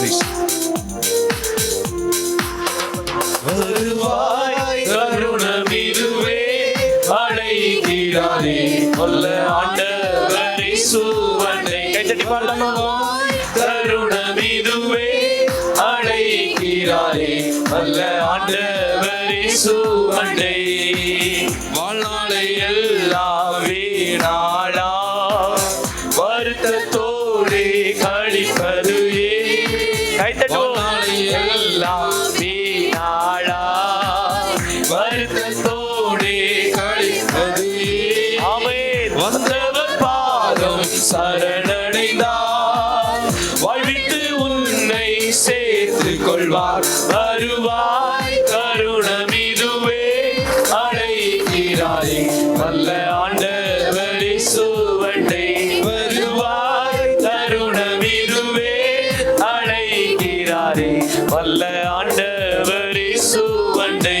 please. தருணம் இதுவே அழைக்கிறாரே அல்ல ஆண்டவரே சுவண்டை வாழ்நாளை எல்லாம் வீணாளா வருத்தத்தோடு ஆமென். வந்தவர் பாதம் சரணடைந்தார். வாழ்வித்து உன்னை சேர்த்து கொள்வார். வருவாய் கருணம் இதுவே அழைக்கிறாரே. வல்ல ஆண்டவரே சுவண்டை வருவாய் தருணம் இதுவே அழைக்கிறாரே. வல்ல ஆண்டவரே சுவண்டை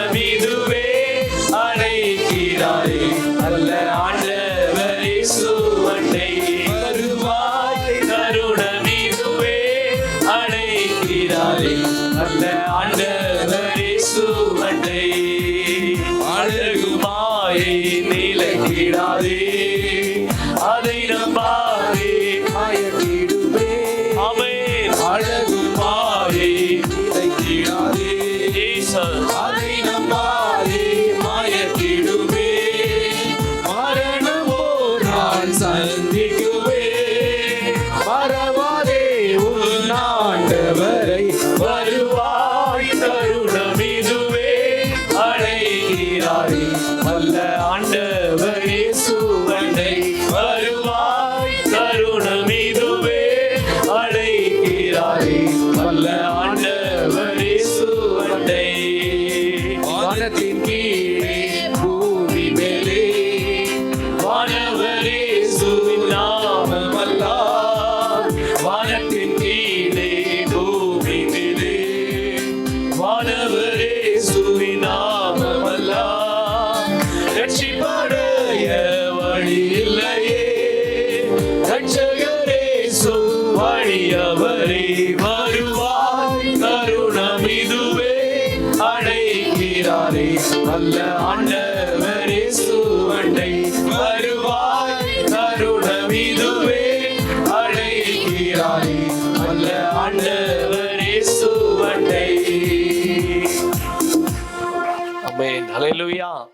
அழைக்கிறாரே அல்ல ஆண்டவரே சுவண்டை அழகுமாயை நிலைக்கிறாரே அதை நம்பாதே. மாயக்கிடுவே அமேன் அழகுமாயை நிலைக்கிறாரே அதை நம்பாதே. மாயக்கிடுவே மரணமோ நான் சந்திக்குவே வழியவரே வருவாய் கருணம் இதுவே. அழைக்கிறாரே அல்ல ஆண்டவரே சுவண்டை. வருவாய் கருணம் இதுவே. அழைக்கிறாரே அல்ல ஆண்டவரே சுவண்டை. அமேன் ஹalleluya